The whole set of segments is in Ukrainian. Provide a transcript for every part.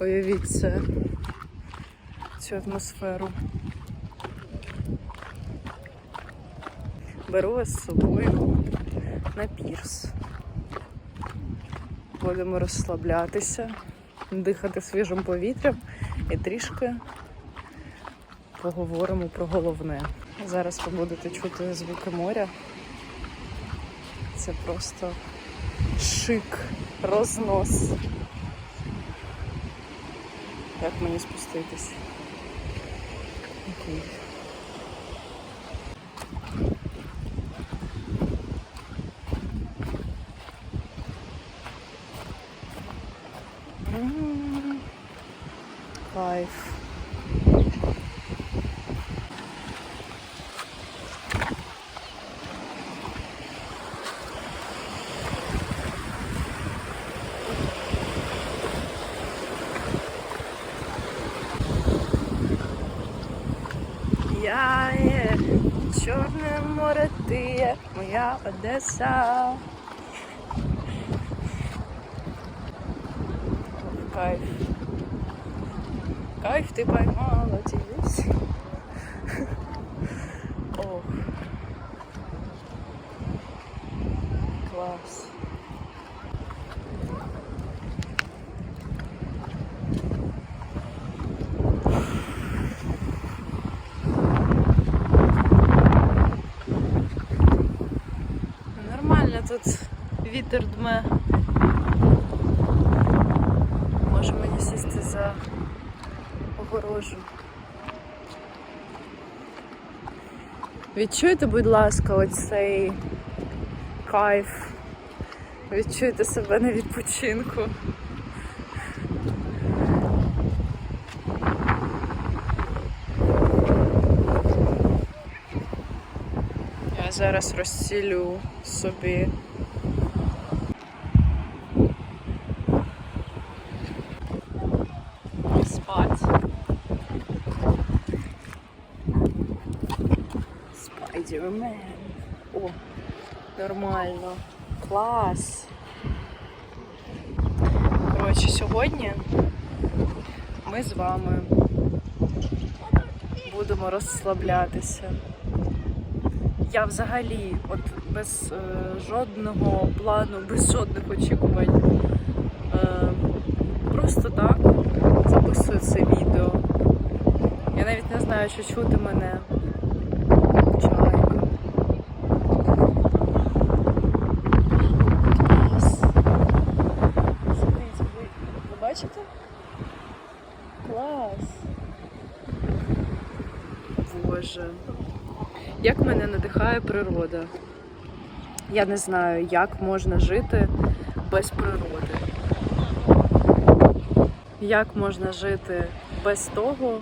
Уявіть це, цю атмосферу. Беру вас з собою на пірс. Будемо розслаблятися, дихати свіжим повітрям і трішки поговоримо про головне. Зараз ви будете чути звуки моря. Це просто шик, рознос. Як мені спуститись? Окей. М, Кайф. Я є Чорне море, ти моя Одеса. Кайф. Кайф ти поймала дивись. Ох. Клас. Нормально тут вітер дме. Може мені сісти за огорожу. Відчуйте, будь ласка, оцей кайф. Відчуйте себе на відпочинку. Зараз розцілю собі спать. Спайдермен. О, нормально. Клас. Коротше, сьогодні ми з вами будемо розслаблятися. Я взагалі, от без е, жодного плану, без жодних очікувань. Е, просто так записую це відео. Я навіть не знаю, що чути мене. Чайка. Клас. Смотрите, ви, ви бачите? Клас. Боже. Як мене надихає природа. Я не знаю, як можна жити без природи. Як можна жити без того,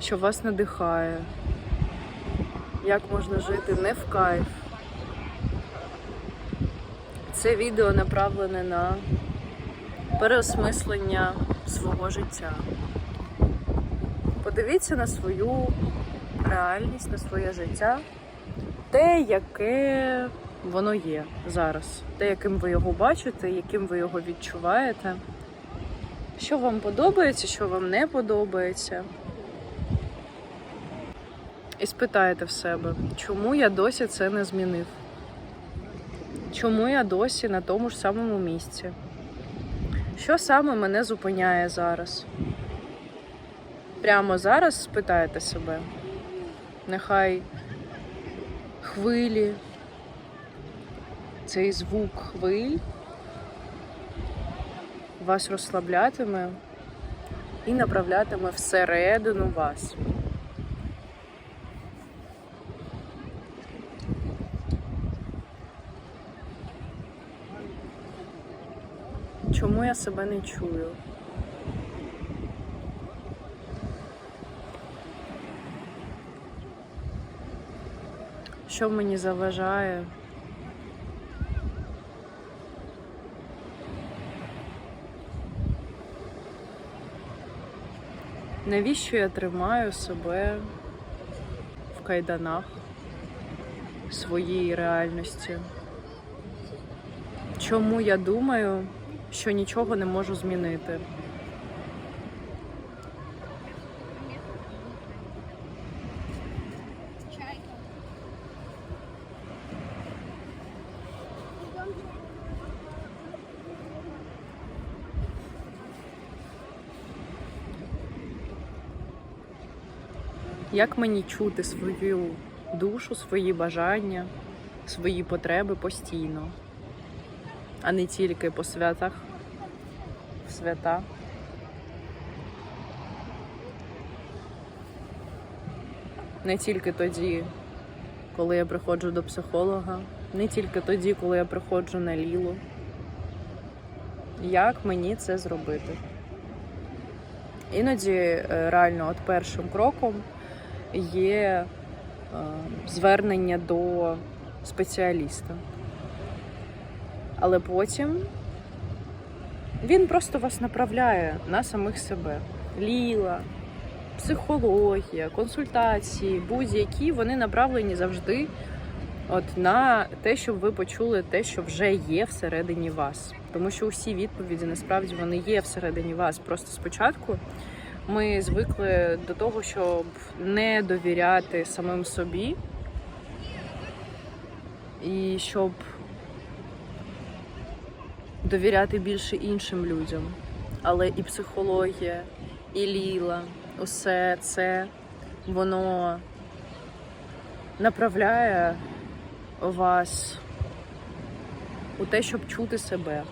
що вас надихає? Як можна жити не в кайф? Це відео направлене на переосмислення свого життя. Подивіться на свою реальність, на своє життя, те, яке воно є зараз, те, яким ви його бачите, яким ви його відчуваєте. Що вам подобається, що вам не подобається. І спитаєте в себе, чому я досі це не змінив? Чому я досі на тому ж самому місці? Що саме мене зупиняє зараз? Прямо зараз спитайте себе. Нехай хвилі, цей звук хвиль вас розслаблятиме і направлятиме всередину вас. Чому я себе не чую? Що мені заважає? Навіщо я тримаю себе в кайданах своєї реальності? Чому я думаю, що нічого не можу змінити? Як мені чути свою душу, свої бажання, свої потреби постійно, а не тільки по святах, в свята. Не тільки тоді, коли я приходжу до психолога, не тільки тоді, коли я приходжу на лілу. Як мені це зробити? Іноді е, реально от першим кроком є е, звернення до спеціаліста. Але потім він просто вас направляє на самих себе. Ліла, психологія, консультації, будь-які вони направлені завжди от на те, щоб ви почули те, що вже є всередині вас. Тому що усі відповіді насправді вони є всередині вас. Просто спочатку ми звикли до того, щоб не довіряти самим собі, і щоб довіряти більше іншим людям. Але і психологія, і ліла, усе це воно направляє вас у те, щоб чути себе.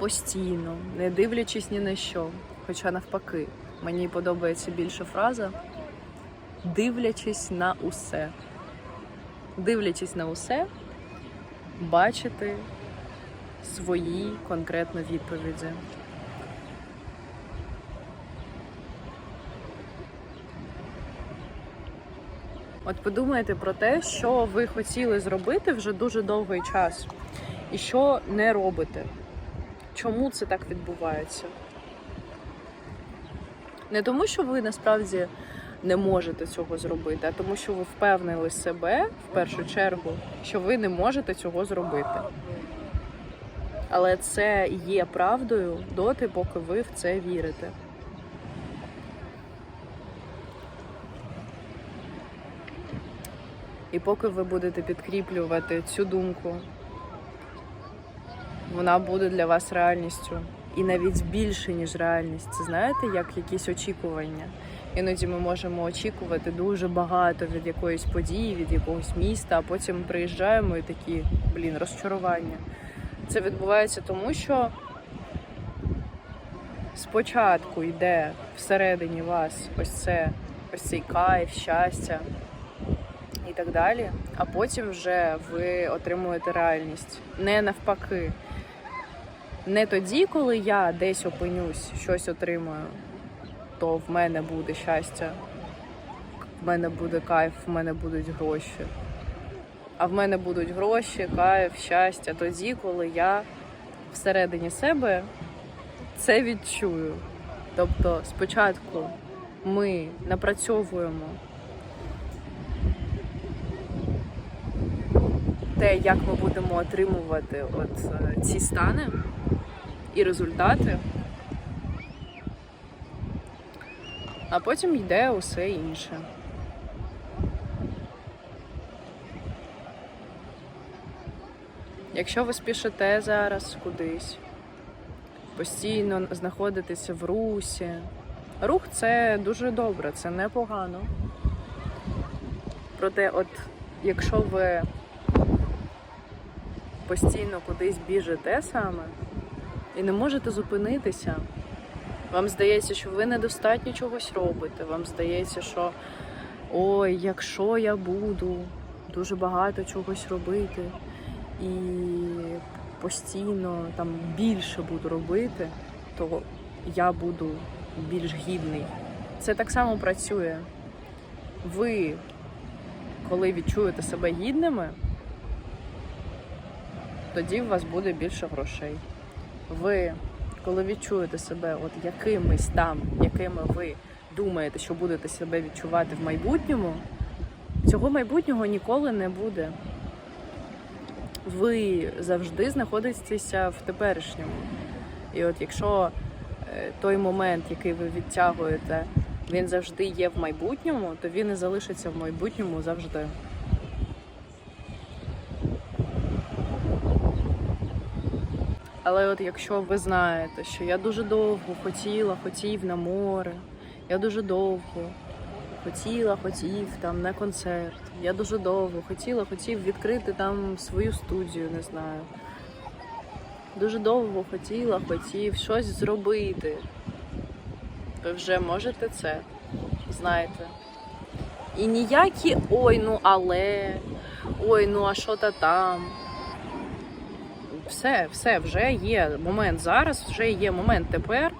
Постійно, не дивлячись ні на що. Хоча навпаки, мені подобається більше фраза дивлячись на усе. Дивлячись на усе, бачити свої конкретно відповіді. От подумайте про те, що ви хотіли зробити вже дуже довгий час, і що не робите. Чому це так відбувається? Не тому, що ви насправді не можете цього зробити, а тому, що ви впевнили себе в першу чергу, що ви не можете цього зробити. Але це є правдою доти, поки ви в це вірите. І поки ви будете підкріплювати цю думку, вона буде для вас реальністю. І навіть більше, ніж реальність. Це знаєте, як якісь очікування. Іноді ми можемо очікувати дуже багато від якоїсь події, від якогось міста, а потім приїжджаємо і такі, блін, розчарування. Це відбувається тому, що спочатку йде всередині вас ось це, ось цей кайф, щастя і так далі, а потім вже ви отримуєте реальність. Не навпаки. Не тоді, коли я десь опинюсь, щось отримую, то в мене буде щастя, в мене буде кайф, в мене будуть гроші. А в мене будуть гроші, кайф, щастя тоді, коли я всередині себе це відчую. Тобто спочатку ми напрацьовуємо те, як ми будемо отримувати от е, ці стани і результати, а потім йде усе інше. Якщо ви спішите зараз кудись, постійно знаходитеся в русі, рух це дуже добре, це непогано. Проте, от якщо ви постійно кудись біжите саме і не можете зупинитися, вам здається, що ви недостатньо чогось робите. Вам здається, що ой, якщо я буду дуже багато чогось робити і постійно там більше буду робити, то я буду більш гідний. Це так само працює. Ви, коли відчуєте себе гідними, тоді у вас буде більше грошей. Ви, коли відчуєте себе от якимись там, якими ви думаєте, що будете себе відчувати в майбутньому, цього майбутнього ніколи не буде. Ви завжди знаходитеся в теперішньому. І от якщо е, той момент, який ви відтягуєте, він завжди є в майбутньому, то він і залишиться в майбутньому завжди. Але от якщо ви знаєте, що я дуже довго хотіла, хотів на море, я дуже довго хотіла, хотів там на концерт, я дуже довго хотіла, хотів відкрити там свою студію, не знаю. Дуже довго хотіла, хотів щось зробити. Ви вже можете це, знаєте. І ніякі ой, ну але, ой, ну а що то там. Все, все, вже є момент зараз, вже є момент тепер.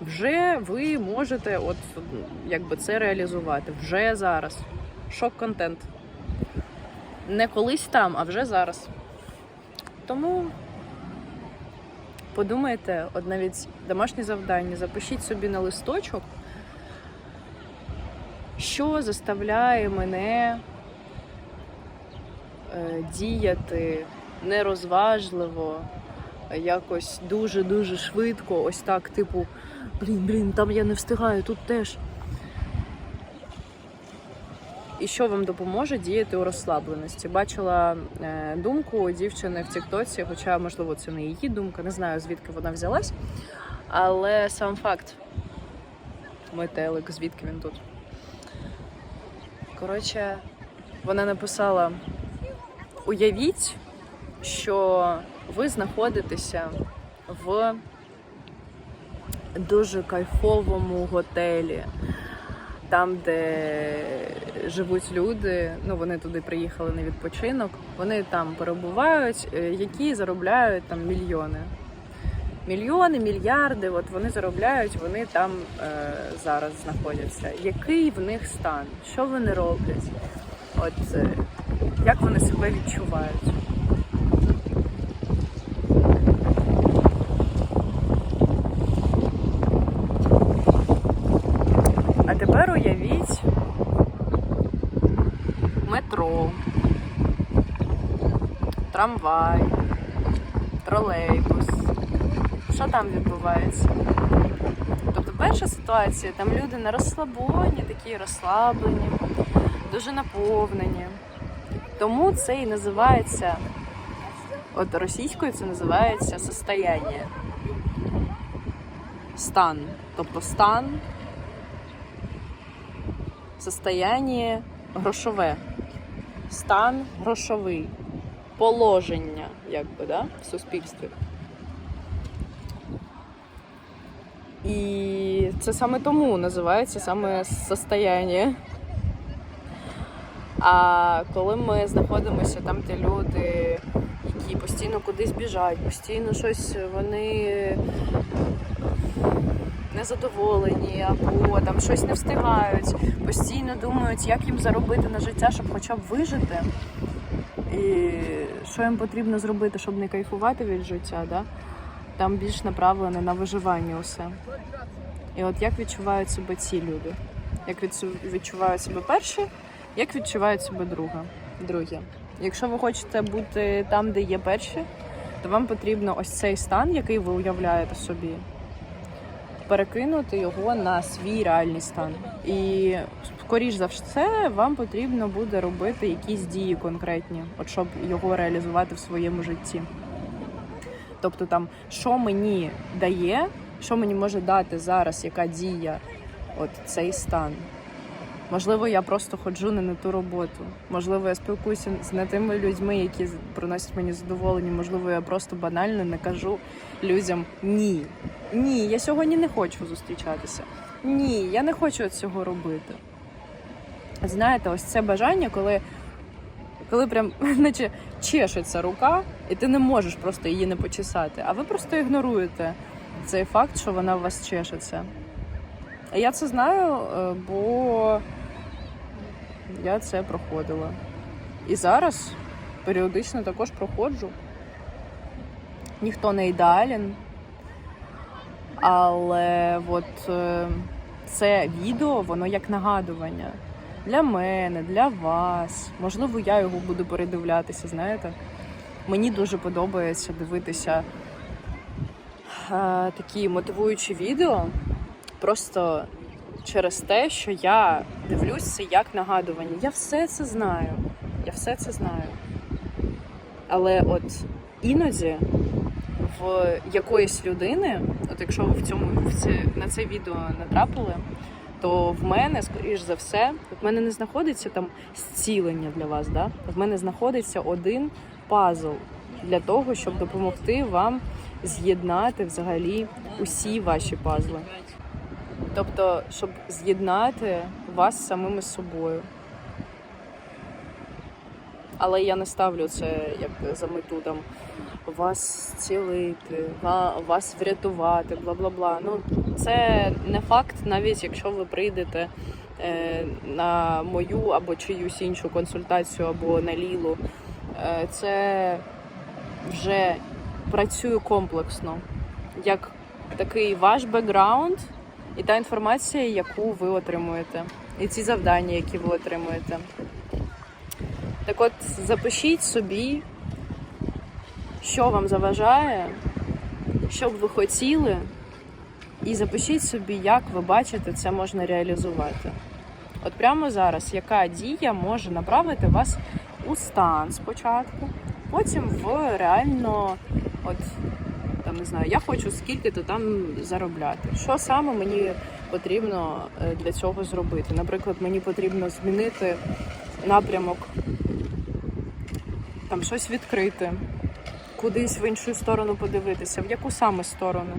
Вже ви можете от якби це реалізувати. Вже зараз. Шок-контент. Не колись там, а вже зараз. Тому подумайте, от навіть домашнє завдання, запишіть собі на листочок, що заставляє мене е, діяти нерозважливо, якось дуже-дуже швидко, ось так, типу, блін, блін, там я не встигаю, тут теж. І що вам допоможе діяти у розслабленості? Бачила е, думку дівчини в Тіктоці, хоча, можливо, це не її думка, не знаю звідки вона взялась. Але сам факт, метелик, звідки він тут. Коротше, вона написала: уявіть, що ви знаходитеся в дуже кайфовому готелі, там, де живуть люди, ну вони туди приїхали на відпочинок, вони там перебувають, е, які заробляють там мільйони. Мільйони, мільярди, от вони заробляють, вони там е, зараз знаходяться. Який в них стан? Що вони роблять? От е, як вони себе відчувають? А тепер уявіть метро, трамвай, тролейбус. Що там відбувається? Тобто перша ситуація, там люди на розслабоні, такі розслаблені, дуже наповнені. Тому це і називається, от російською це називається состояние. Стан. Тобто стан, состояние грошове, стан грошовий, положення, якби, да, в суспільстві. І це саме тому називається саме состояние. А коли ми знаходимося там, де люди, які постійно кудись біжать, постійно щось вони незадоволені, або там щось не встигають, постійно думають, як їм заробити на життя, щоб хоча б вижити. І що їм потрібно зробити, щоб не кайфувати від життя, да? там більш направлене на виживання усе. І от як відчувають себе ці люди? Як відчувають себе перші, як відчувають себе друга, другі. Якщо ви хочете бути там, де є перші, то вам потрібно ось цей стан, який ви уявляєте собі, перекинути його на свій реальний стан. І скоріш за все, вам потрібно буде робити якісь дії конкретні, от щоб його реалізувати в своєму житті. Тобто, там, що мені дає, що мені може дати зараз, яка дія, от цей стан. Можливо, я просто ходжу не на ту роботу. Можливо, я спілкуюся з не тими людьми, які приносять мені задоволення. Можливо, я просто банально не кажу людям ні. Ні, я сьогодні не хочу зустрічатися. Ні, я не хочу цього робити. Знаєте, ось це бажання, коли, коли прям наче чешеться рука, і ти не можеш просто її не почесати, а ви просто ігноруєте цей факт, що вона у вас чешеться. Я це знаю, е, бо я це проходила. І зараз періодично також проходжу. Ніхто не ідеален. Але от е, це відео, воно як нагадування для мене, для вас. Можливо, я його буду передивлятися, знаєте. Мені дуже подобається дивитися е, такі мотивуючі відео. Просто через те, що я дивлюсь це як нагадування. Я все це знаю. Я все це знаю. Але от іноді в якоїсь людини, от якщо ви в цьому в це, на це відео натрапили, то в мене, скоріш за все, в мене не знаходиться там зцілення для вас. Да? В мене знаходиться один пазл для того, щоб допомогти вам з'єднати взагалі усі ваші пазли. Тобто, щоб з'єднати вас з самими собою. Але я не ставлю це як за мету там вас зцілити, вас врятувати, бла бла бла. Ну це не факт, навіть якщо ви прийдете е, на мою або чиюсь іншу консультацію, або на лілу. Е, це вже працює комплексно, як такий ваш бекграунд і та інформація, яку ви отримуєте, і ці завдання, які ви отримуєте. Так от запишіть собі, що вам заважає, що б ви хотіли, і запишіть собі, як ви бачите, це можна реалізувати. От прямо зараз, яка дія може направити вас у стан спочатку, потім в реально, от там не знаю, я хочу скільки-то там заробляти. Що саме мені потрібно е, для цього зробити? Наприклад, мені потрібно змінити напрямок, там щось відкрити, кудись в іншу сторону подивитися, в яку саме сторону.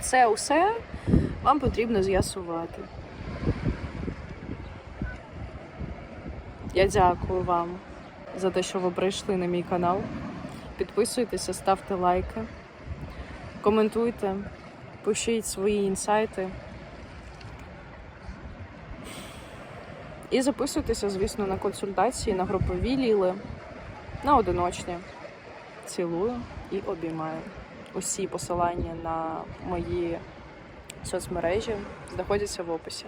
Це усе вам потрібно з'ясувати. Я дякую вам за те, що ви прийшли на мій канал. Підписуйтеся, ставте лайки, коментуйте, пишіть свої інсайти. І записуйтеся, звісно, на консультації, на групові ліли, на одиночні. Цілую і обіймаю. Усі посилання на мої соцмережі знаходяться в описі.